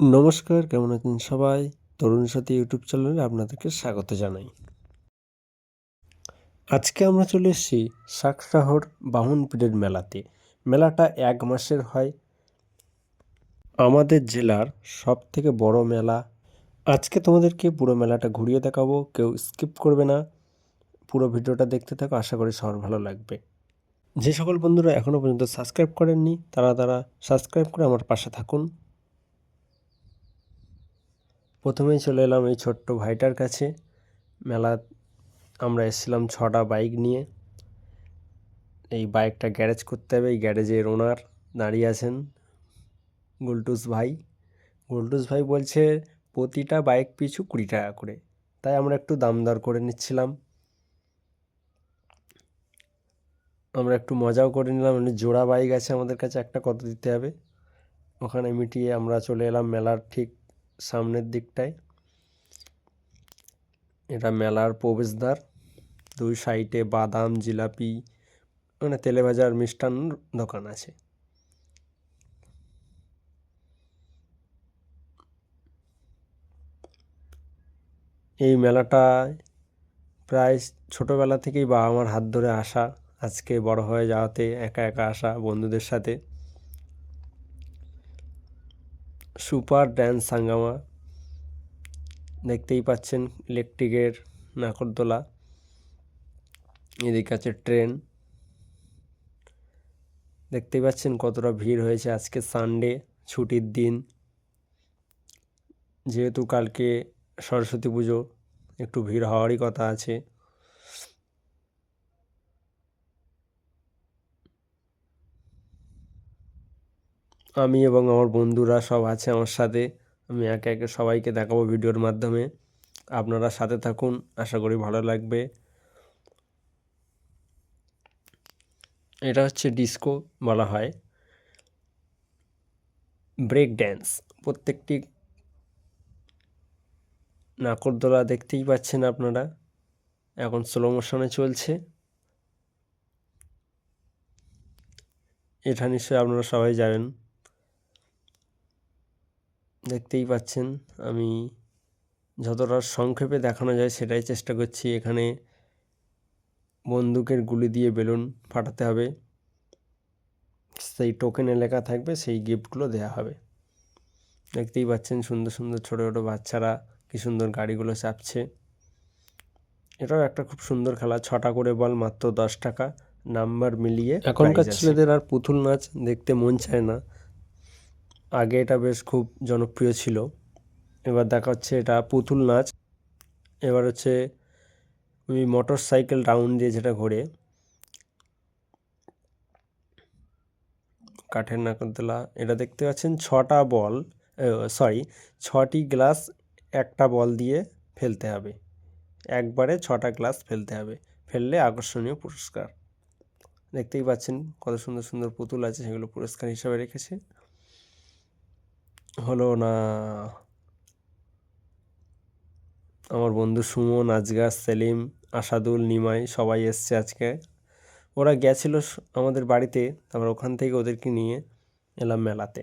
নমস্কার, কেমন আছেন সবাই? তরুণ সাথী ইউটিউব চ্যানেলে আপনাদেরকে স্বাগত জানাই। আজকে আমরা চলে এসেছি শাকশাহর বামুনপীরের মেলাতে। মেলাটা এক মাসের হয়। আমাদের জেলার সব থেকে বড় মেলা। আজকে তোমাদেরকে পুরো মেলাটা ঘুরিয়ে দেখাবো, কেউ স্কিপ করবে না। পুরো ভিডিওটা দেখতে থাকো, আশা করি সবার ভালো লাগবে। যে সকল বন্ধুরা এখনও পর্যন্ত সাবস্ক্রাইব করেননি, তারা তারা সাবস্ক্রাইব করে আমার পাশে থাকুন। প্রথমেই চলে এলাম এই ছোট্ট ভাইটার কাছে। মেলা আমরা এসেছিলাম ছটা বাইক নিয়ে। এই বাইকটা গ্যারেজ করতে হবে। এই গ্যারেজের ওনার দাঁড়িয়ে আছেন গুলটুস ভাই। গুলটুস ভাই বলছে, প্রতিটা বাইক পিছু কুড়ি টাকা করে। তাই আমরা একটু দাম দর করে নিচ্ছিলাম। আমরা একটু মজাও করে নিলাম। মানে জোড়া বাইক আছে আমাদের কাছে, একটা কত দিতে হবে? ওখানে মিটিয়ে আমরা চলে এলাম মেলার ঠিক সামনের দিকটায়। এটা মেলার প্রবেশদ্বার। দুই সাইডে বাদাম, জিলাপি মানে তেলে ভাজার মিষ্টান্ন দোকান আছে। এই মেলাটায় প্রায় ছোটোবেলা থেকেই বাবা মার হাত ধরে আসা, আজকে বড় হয়ে যাওয়াতে একা একা আসা বন্ধুদের সাথে। সুপার ড্যান্স সাঙ্গামা। দেখতেই পাচ্ছেন, ইলেকট্রিকের নাকরদোলা। এদিকে আছে ট্রেন। দেখতেই পাচ্ছেন কতটা ভিড় হয়েছে আজকে সানডে, ছুটির দিন। যেহেতু কালকে সরস্বতী পুজো, একটু ভিড় হওয়ারই কথা আছে। আমি এবং আমার বন্ধুরা সব আছে আমার সাথে। আমি একে একে সবাইকে দেখাবো ভিডিওর মাধ্যমে। আপনারা সাথে থাকুন, আশা করি ভালো লাগবে। এটা হচ্ছে ডিস্কো বলা হয়। ব্রেক ড্যান্স, প্রত্যেকটি নাকরদোলা দেখতেই পাচ্ছেন আপনারা। এখন স্লো মোশনে চলছে। এটা নিশ্চয়ই আপনারা সবাই জানেন। দেখতেই পাচ্ছেন আমি যতটা সংক্ষেপে দেখানো যায় সেটাই চেষ্টা করছি। এখানে বন্দুকের গুলি দিয়ে বেলুন ফাটাতে হবে। সেই টোকেনে লেখা থাকবে সেই গিফটগুলো দেওয়া হবে। দেখতেই পাচ্ছেন সুন্দর সুন্দর ছোটো ছোটো বাচ্চারা কি সুন্দর গাড়িগুলো চাপছে। এটাও একটা খুব সুন্দর খেলা ছটা করে বল মাত্র দশ টাকা নাম্বার মিলিয়ে এখনকার ছেলেদের আর পুতুল নাচ দেখতে মন চায় না। আগে এটা বেশ খুব জনপ্রিয় ছিল। এবার দেখা হচ্ছে এটা পুতুল নাচ। এবার হচ্ছে ওই মোটর সাইকেল রাউন্ড দিয়ে যেটা ঘোরে। কাঠের নাকরদোলা এটা দেখতে পাচ্ছেন ছটা বল সরি ছটি গ্লাস একটা বল দিয়ে ফেলতে হবে। একবারে ছটা গ্লাস ফেলতে হবে। ফেললে আকর্ষণীয় পুরস্কার। দেখতেই পাচ্ছেন কত সুন্দর সুন্দর পুতুল আছে, সেগুলো পুরস্কার হিসাবে রেখেছে। হলো না আমার বন্ধু সুমন, আজগার, সেলিম, আসাদুল, নিমাই সবাই এসছে আজকে। ওরা গেছিল আমাদের বাড়িতে তারপর ওখান থেকে ওদেরকে নিয়ে এলাম মেলাতে।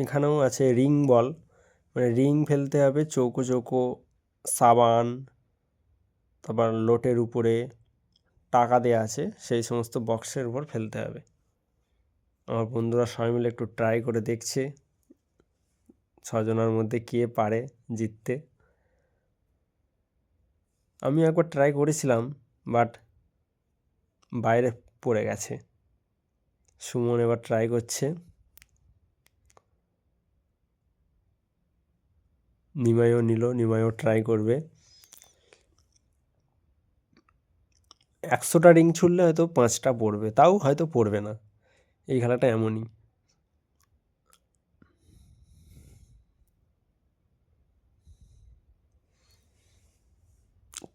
এখানেও আছে রিং বল। মানে রিং ফেলতে হবে, চৌকো চৌকো, সাবান, তারপর লোটের উপরে টাকা দেওয়া আছে, সেই সমস্ত বক্সের উপর ফেলতে হবে। আমার বন্ধুরা সবাই মিলে একটু ট্রাই করে দেখছে। ছজনের মধ্যে কে পারে জিততে। আমি একবার ট্রাই করেছিলাম বাট বাইরে পড়ে গেছে। সুমন এবার ট্রাই করছে। নিমাইও নিল, নিমাইও ট্রাই করবে। একশোটা রিং ছুড়লে হয়তো পাঁচটা পড়বে, তাও হয়তো পড়বে না। এই খেলাটা এমনই।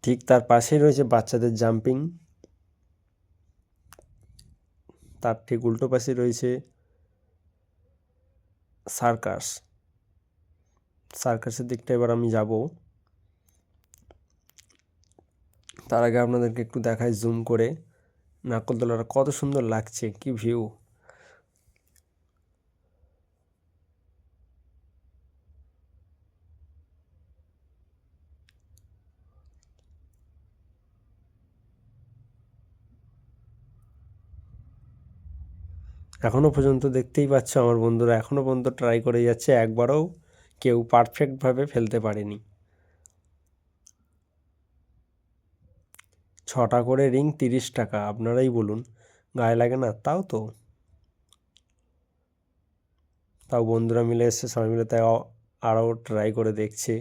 ঠিক তার পাশেই রয়েছে বাচ্চাদের জাম্পিং তার ঠিক উল্টো পাশে রয়েছে সার্কাস সার্কাসের দিকটা এবার আমি যাব। তার আগে আপনাদেরকে একটু দেখাই জুম করে। নাকলদোলাটা কত সুন্দর লাগছে, কি ভিউ এখনও পর্যন্ত দেখতেই পাচ্ছ আমার বন্ধুরা এখনও পর্যন্ত ট্রাই করে যাচ্ছে, একবারও কেউ পারফেক্টভাবে ফেলতে পারেনি। ছটা করে রিং তিরিশ টাকা, আপনারাই বলুন, গায়ে লাগে না? তাও তো। তাও বন্ধুরা মিলে এসছে, সবাই মিলে তাই আরও ট্রাই করে দেখছে।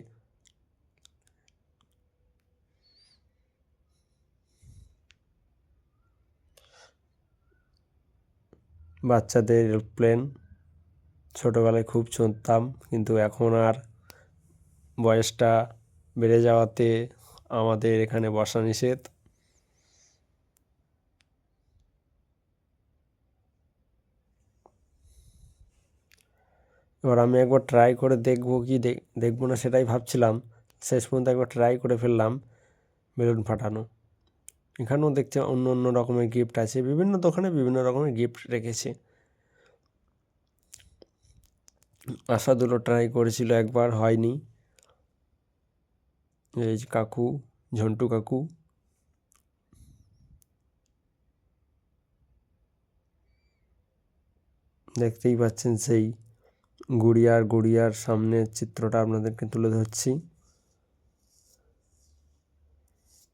বাচ্চাদের এরোপ্লেন ছোটোবেলায় খুব চড়তাম কিন্তু এখন আর বয়সটা বেড়ে যাওয়াতে আমাদের এখানে বসা নিষেধ। এবার আমি একবার ট্রাই করে দেখব কি দেখব না সেটাই ভাবছিলাম। শেষ পর্যন্ত একবার ট্রাই করে ফেললাম, বেলুন ফাটানো। এখানেও দেখছি অন্য অন্য রকমের গিফট আছে, বিভিন্ন দোকানে বিভিন্ন রকমের গিফট রেখেছে। আশাদুলো ট্রাই করেছিল একবার, হয়নি। এই কাকু, ঝন্টু কাকু। দেখতেই পাচ্ছেন সেই গুড়িয়ার গুড়িয়ার সামনের চিত্রটা আপনাদেরকে তুলে ধরছি।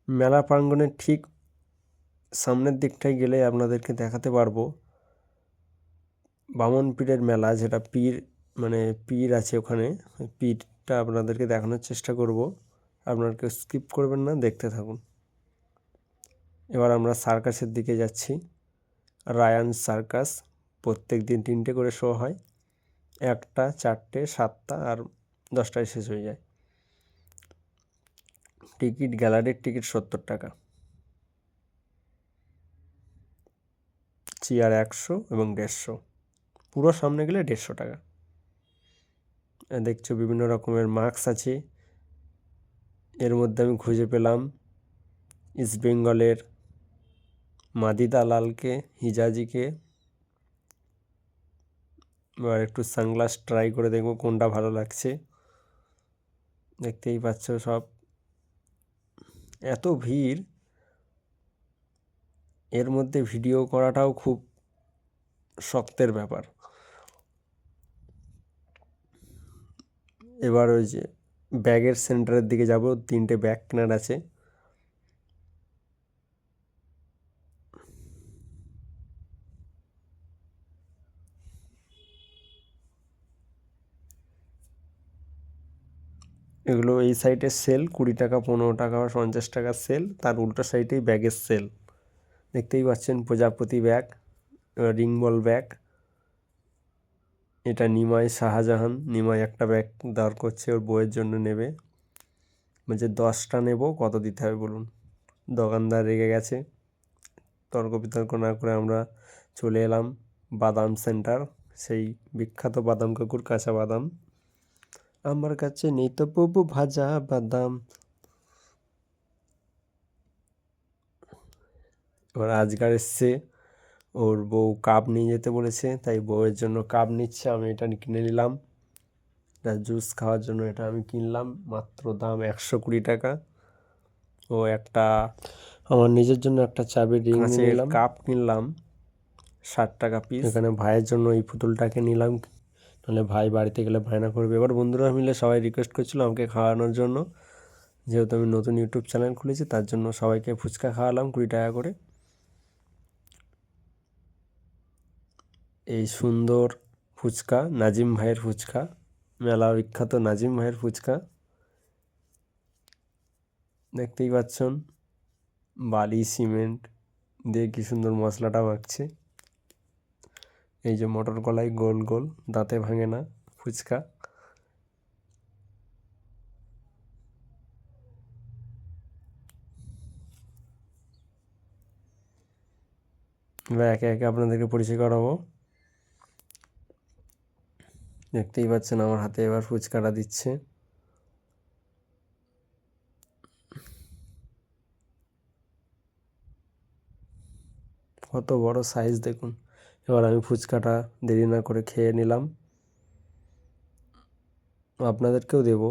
মেলা প্রাঙ্গণের ঠিক সামনের দিকটায় গেলে আপনাদেরকে দেখাতে পারব বামন পীরের মেলা, যেটা পীর মানে পীর আছে ওখানে। পীরটা আপনাদেরকে দেখানোর চেষ্টা করব। আপনাকে স্কিপ করবেন না, দেখতে থাকুন। এবার আমরা সার্কাসের দিকে যাচ্ছি। রায়ান সার্কাস, প্রত্যেক দিন তিনটে করে শো হয়। একটা, চারটে, সাতটা আর দশটায় শেষ হয়ে যায়। টিকিট, গ্যালারির টিকিট সত্তর টাকা। চেয়ার একশো এবং দেড়শো। পুরো সামনে গেলে দেড়শো টাকা। দেখছ বিভিন্ন রকমের মাস্ক আছে। এর মধ্যে আমি খুঁজে পেলাম ইস্ট বেঙ্গলের মাদি দালালকে, হিজাজিকে। এবার একটু সানগ্লাস ট্রাই করে দেখব কোনটা ভালো লাগছে। দেখতেই পাচ্ছ সব। এত ভিড়। এর মধ্যে ভিডিও করাটাও খুব শক্তের ব্যাপার। এবার ওই যে ব্যাগের সেন্টারের দিকে যাব, তিনটে ব্যাগ কেনার আছে। এগুলো এই সাইডে সেল কুড়ি টাকা, পনেরো টাকা বা পঞ্চাশ টাকার সেল তার উল্টো সাইডেই ব্যাগের সেল দেখতেই পাচ্ছেন প্রজাপতি ব্যাগ রিং বল ব্যাগ। এটা নিমাই শাহজাহান, নিমাই একটা ব্যাগ দাঁড় করছে ওর বইয়ের জন্য নেবে। বলছে, দশটা নেব, কত দিতে হবে বলুন? দোকানদার রেগে গেছে। তর্ক বিতর্ক না করে আমরা চলে এলাম বাদাম সেন্টার, সেই বিখ্যাত বাদাম কাকুর কাঁচা বাদাম। আমার কাছে নেই তো ভাজা বাদাম। এবার আজকার এসছে। ওর বউ কাপ নিয়ে যেতে বলেছে তাই বউয়ের জন্য কাপ নিচ্ছে আমি এটা কিনে নিলাম। এটা জুস খাওয়ার জন্য এটা আমি কিনলাম মাত্র দাম একশো কুড়ি টাকা। ও একটা আমার নিজের জন্য একটা চাবির রিং নিলাম। কাপ কিনলাম ষাট টাকা পিস এখানে ভাইয়ের জন্য এই পুতুলটাকে নিলাম। নাহলে ভাই বাড়িতে গেলে বায়না করবে। এবার বন্ধুরা মিলে সবাই রিকোয়েস্ট করছিল আমাকে খাওয়ানোর জন্য। যেহেতু আমি নতুন ইউটিউব চ্যানেল খুলেছি তার জন্য সবাইকে ফুচকা খাওয়ালাম কুড়ি টাকা করে। এই সুন্দর ফুচকা, নাজিম ভাইয়ের ফুচকা, মেলা বিখ্যাত নাজিম ভাইয়ের ফুচকা। দেখতেই পাচ্ছেন, বালি, সিমেন্ট দিয়ে কী সুন্দর মশলাটা মাখছে। এই যে মটর কলাই গোল গোল, দাঁতে ভাঙে না ফুচকা। একে একে আপনাদেরকে পরিচয় করাবো। দেখতেই পাচ্ছেন আমার হাতে এবার ফুচকাটা দিচ্ছে। কত বড় সাইজ দেখুন। এবার আমি ফুচকাটা দেরি না করে খেয়ে নিলাম। আপনাদেরকেও দেবো।